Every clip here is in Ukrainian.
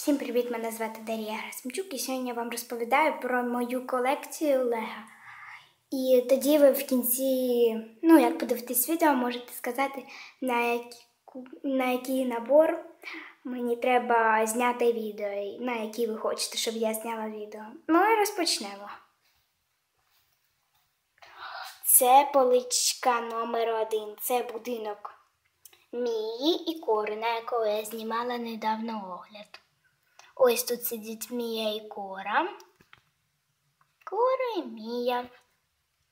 Всім привіт! Мене звати Дар'я Грасимчук і сьогодні я вам розповідаю про мою колекцію Лего. І тоді ви в кінці, ну як подивитись відео, можете сказати, на, яку, на який набор мені треба зняти відео, на який ви хочете, щоб я зняла відео. Ну і розпочнемо. Це поличка номер один. Це будинок Мії і Кори, на якого я знімала недавно огляд. Ось тут сидить Мія і Кора. Кора і Мія.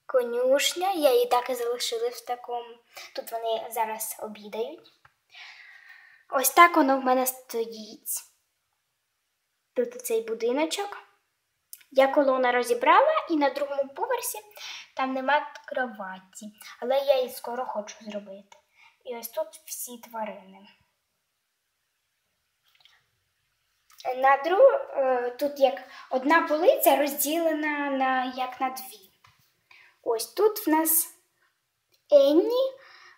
Конюшня. Я її так і залишила в такому. Тут вони зараз обідають. Ось так воно в мене стоїть. Тут цей будиночок. Я колона розібрала і на другому поверсі там нема кроваті. Але я її скоро хочу зробити. І ось тут всі тварини. На друг, тут як одна полиця розділена на як на дві. Ось тут в нас Енні.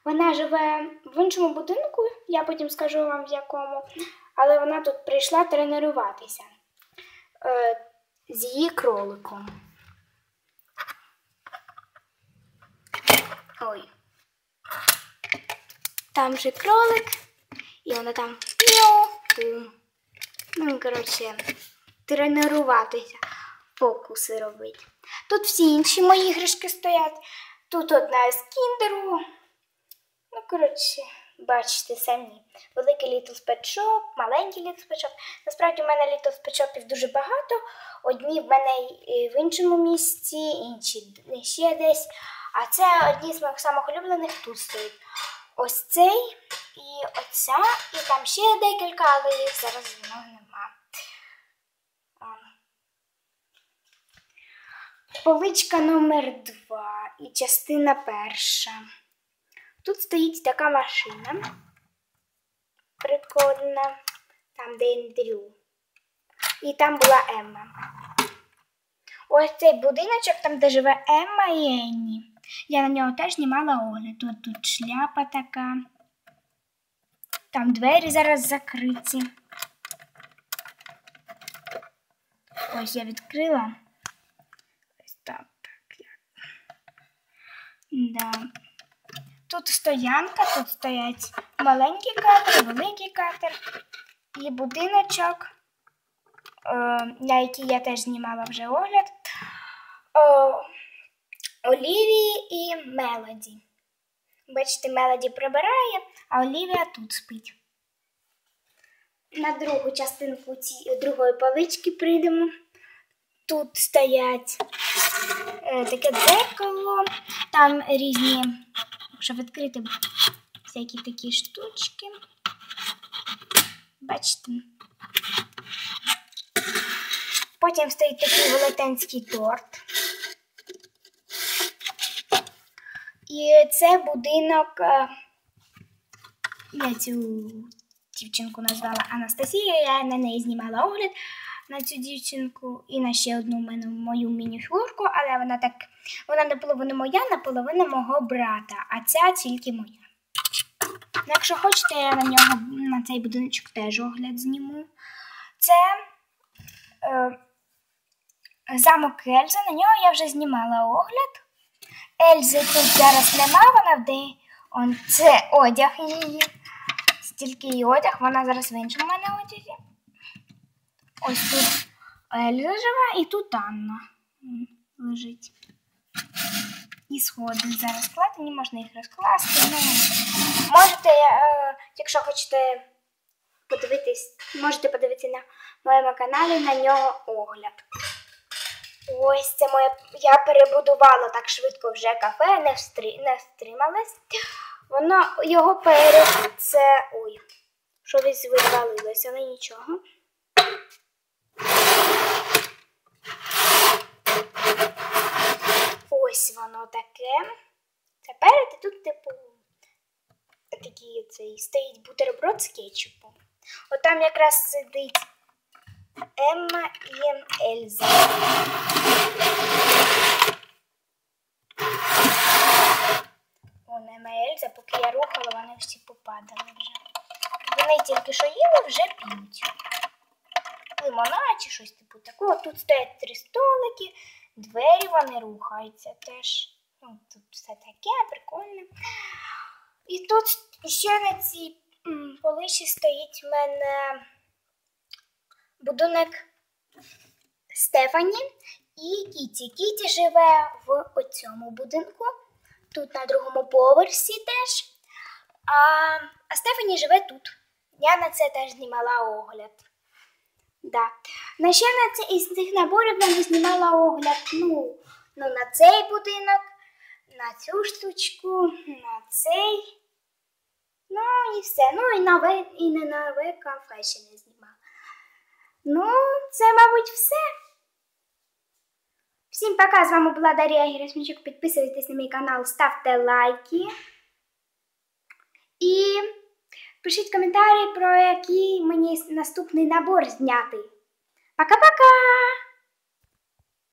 Вона живе в іншому будинку, я потім скажу вам в якому, але вона тут прийшла тренуватися е, з її кроликом. Ой. Там же кролик, і вона там піу. Ну, коротше, тренуватися, фокуси робити. Тут всі інші мої іграшки стоять. Тут одна з кіндеру. Ну, коротше, бачите самі. Великий Little Pet Shop, маленький Little Pet Shop. Насправді в мене Little Pet Shopів дуже багато. Одні в мене в іншому місці, інші ще десь. А це одні з моїх самих улюблених тут стоїть. Ось цей і оця, і там ще декілька, але їх зараз мною нема. Поличка номер два і частина перша. Тут стоїть така машина прикольна, там де Індрю. І там була Емма. Ось цей будиночок, там, де живе Емма і Енні. Я на нього теж знімала огляд. Тут, тут шляпа така. Там двері зараз закриті. Ось я відкрила. Ось так, так. Да. Тут стоянка, тут стоять маленький катер, великий катер і будиночок, на який я теж знімала вже огляд. Олівії і Мелоді. Бачите, Мелоді прибирає, а Олівія тут спить. На другу частинку цієї другої полички прийдемо. Тут стоять е, таке дзеркало, там різні, якщо відкрити всякі такі штучки. Бачите? Потім стоїть такий велетенський торт. І це будинок, е, я цю дівчинку назвала Анастасія, я на неї знімала огляд на цю дівчинку і на ще одну мене, мою мініфігурку, але вона так, вона наполовину моя, наполовину мого брата, а ця тільки моя. Якщо хочете, я на нього на цей будиночок теж огляд зніму. Це е, замок Ельза, на нього я вже знімала огляд. Ельзи тут зараз нема, вона в де. Он це одяг її. Стільки її одяг, вона зараз в іншому мене одязі. Ось тут Ельза живе і тут Анна лежить. І сходи зараз складені, можна їх розкласти. Ну, Можете, е, якщо хочете подивитись, можете подивитися на моєму каналі на нього огляд. Ось це моє. Я перебудувала так швидко вже кафе, не встри... не встрималась. Воно його перед це. Ой, що десь але нічого. Ось воно таке. Тепер тут, типу, такий цей стоїть бутерброд з кетчупом. От там якраз сидить Емма і Ельза. Вон Емма і Ельза, поки я рухала, вони всі попадали вже. Вони тільки що їли, вже п'ють. лимонад чи щось типу такого. Тут стоять три столики, двері вони рухаються теж. Ну, Тут все таке прикольне. І тут ще на цій м, полиші стоїть в мене будинок Стефані і Кіті. Кіті живе в цьому будинку, тут на другому поверсі теж. А, а Стефані живе тут. Я на це теж знімала огляд. Да. На ще на це із цих наборів я не знімала огляд. Ну, ну, на цей будинок, на цю штучку, на цей. Ну і все. Ну і нове, і не нове кафе ще не знімала. Ну, це, мабуть, все. Всім пока! З вами була Дарія Герасмічук. Підписуйтесь на мій канал, ставте лайки. І пишіть коментарі, про який мені наступний набор зняти. Пока-пока!